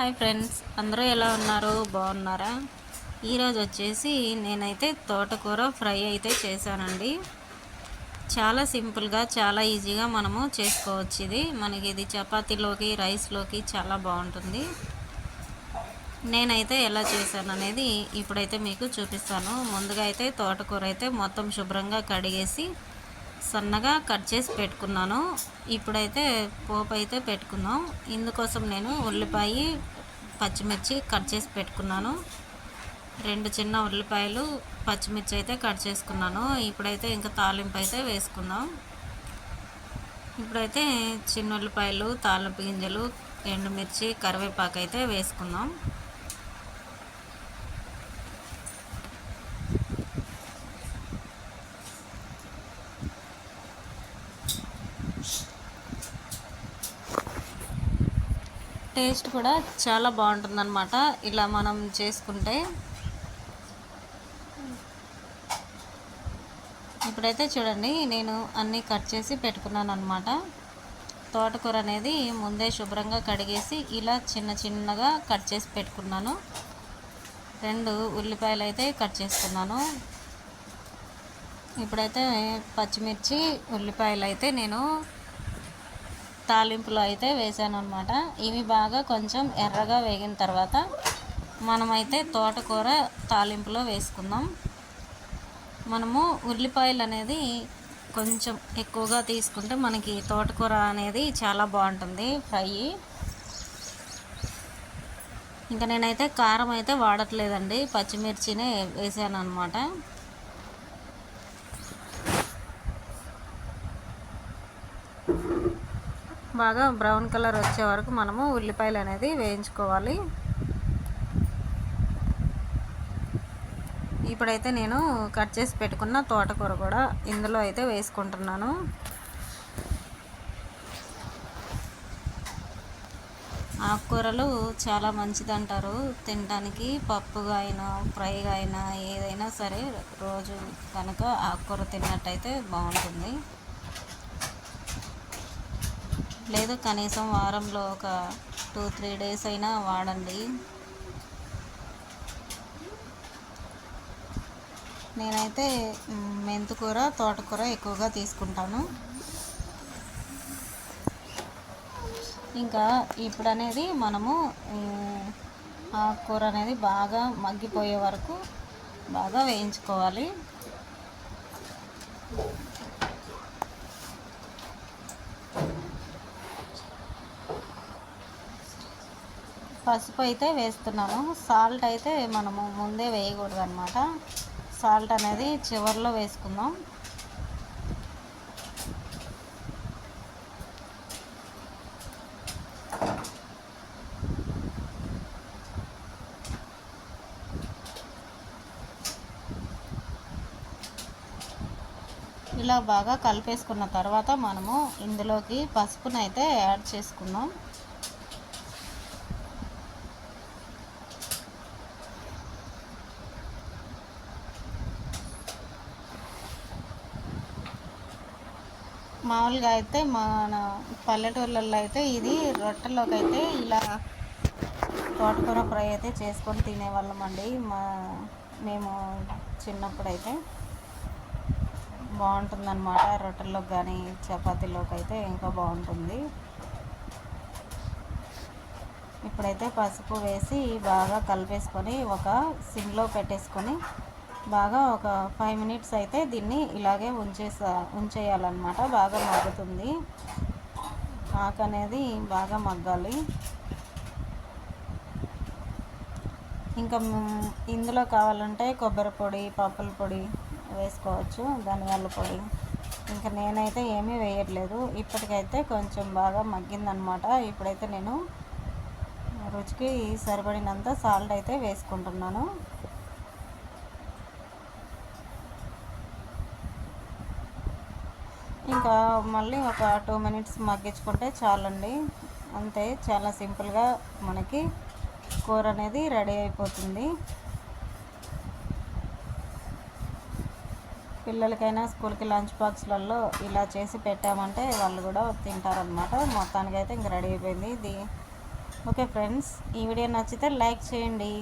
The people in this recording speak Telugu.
హాయ్ ఫ్రెండ్స్ అందరూ ఎలా ఉన్నారు? బాగున్నారా? ఈరోజు వచ్చేసి నేనైతే తోటకూర ఫ్రై అయితే చేశానండి. చాలా సింపుల్గా చాలా ఈజీగా మనము చేసుకోవచ్చు ఇది. మనకి ఇది చపాతీలోకి రైస్లోకి చాలా బాగుంటుంది. నేనైతే ఎలా చేశాను అనేది ఇప్పుడైతే మీకు చూపిస్తాను. ముందుగా అయితే తోటకూర అయితే మొత్తం శుభ్రంగా కడిగేసి సన్నగా కట్ చేసి పెట్టుకున్నాను. ఇప్పుడైతే పోపు అయితే పెట్టుకుందాం ఇందుకోసం నేను ఉల్లిపాయ పచ్చిమిర్చి కట్ చేసి పెట్టుకున్నాను. రెండు చిన్న ఉల్లిపాయలు పచ్చిమిర్చి అయితే కట్ చేసుకున్నాను. ఇప్పుడైతే ఇంకా తాలింపు అయితే వేసుకుందాం. ఇప్పుడైతే చిన్న ఉల్లిపాయలు తాలింపు గింజలు ఎండుమిర్చి కరివేపాకు అయితే వేసుకుందాం. టేస్ట్ కూడా చాలా బాగుంటుందన్నమాట. ఇలా మనం చేసుకుంటే. ఇప్పుడైతే చూడండి నేను అన్నీ కట్ చేసి పెట్టుకున్నాను అనమాట తోటకూర అనేది ముందే శుభ్రంగా కడిగేసి ఇలా చిన్న చిన్నగా కట్ చేసి పెట్టుకున్నాను. రెండు ఉల్లిపాయలు అయితే కట్ చేసుకున్నాను ఇప్పుడైతే పచ్చిమిర్చి ఉల్లిపాయలు అయితే నేను తాలింపులో అయితే వేసాను అనమాట ఇవి బాగా కొంచెం ఎర్రగా వేగిన తర్వాత మనమైతే తోటకూర తాలింపులో వేసుకుందాం. మనము ఉల్లిపాయలు అనేది కొంచెం ఎక్కువగా తీసుకుంటే మనకి తోటకూర అనేది చాలా బాగుంటుంది ఫ్రై. ఇంకా నేనైతే కారం అయితే వాడట్లేదండి. పచ్చిమిర్చినే వేసాను అనమాట బాగా బ్రౌన్ కలర్ వచ్చే వరకు మనము ఉల్లిపాయలు అనేది వేయించుకోవాలి. ఇప్పుడైతే నేను కట్ చేసి పెట్టుకున్న తోటకూర కూడా ఇందులో అయితే వేసుకుంటున్నాను. ఆకుకూరలు చాలా మంచిది అంటారు తినడానికి పప్పుగా అయినా ఫ్రైగా అయినా ఏదైనా సరే రోజు కనుక ఆకుకూర తిన్నట్టయితే బాగుంటుంది. లేదు కనీసం వారంలో ఒక టూ త్రీ డేస్ అయినా వాడండి. నేనైతే మెంతుకూర తోటకూర ఎక్కువగా తీసుకుంటాను. ఇంకా ఇప్పుడు అనేది మనము ఆ కూర అనేది బాగా మగ్గిపోయే వరకు బాగా వేయించుకోవాలి. పసుపు అయితే వేస్తున్నాను సాల్ట్ అయితే మనము ముందే వేయకూడదు అనమాట సాల్ట్ అనేది చివరిలో వేసుకుందాం. ఇలా బాగా కలిపేసుకున్న తర్వాత మనము ఇందులోకి పసుపునైతే యాడ్ చేసుకుందాం. మామూలుగా అయితే మన పల్లెటూర్లలో అయితే ఇది రొట్టెలోకి అయితే ఇలా తోటకూర ఫ్రై అయితే చేసుకొని తినేవాళ్ళం అండి. మా మేము చిన్నప్పుడైతే బాగుంటుందన్నమాట రొట్టెల్లోకి కానీ చపాతీలోకి అయితే ఇంకా బాగుంటుంది. ఇప్పుడైతే పసుపు వేసి బాగా కలిపేసుకొని ఒక సిమ్లో పెట్టేసుకొని బాగా ఒక ఫైవ్ మినిట్స్ అయితే దీన్ని ఇలాగే ఉంచేసా ఉంచేయాలన్నమాట. బాగా మగ్గుతుంది. ఆకు అనేది బాగా మగ్గాలి. ఇంకా ఇందులో కావాలంటే కొబ్బరి పొడి పప్పుల పొడి వేసుకోవచ్చు ధనియాల పొడి. ఇంకా నేనైతే ఏమీ వేయట్లేదు. ఇప్పటికైతే కొంచెం బాగా మగ్గిందనమాట ఇప్పుడైతే నేను రుచికి సరిపడినంత సాల్ట్ అయితే వేసుకుంటున్నాను. ఇంకా మళ్ళీ ఒక టూ మినిట్స్ మగ్గించుకుంటే చాలండి. అంతే చాలా సింపుల్గా మనకి కూర అనేది రెడీ అయిపోతుంది. పిల్లలకైనా స్కూల్కి లంచ్ బాక్స్లలో ఇలా చేసి పెట్టామంటే వాళ్ళు కూడా తింటారనమాట మొత్తానికైతే ఇంక రెడీ అయిపోయింది ఇది. ఓకే ఫ్రెండ్స్ ఈ వీడియో నచ్చితే లైక్ చేయండి.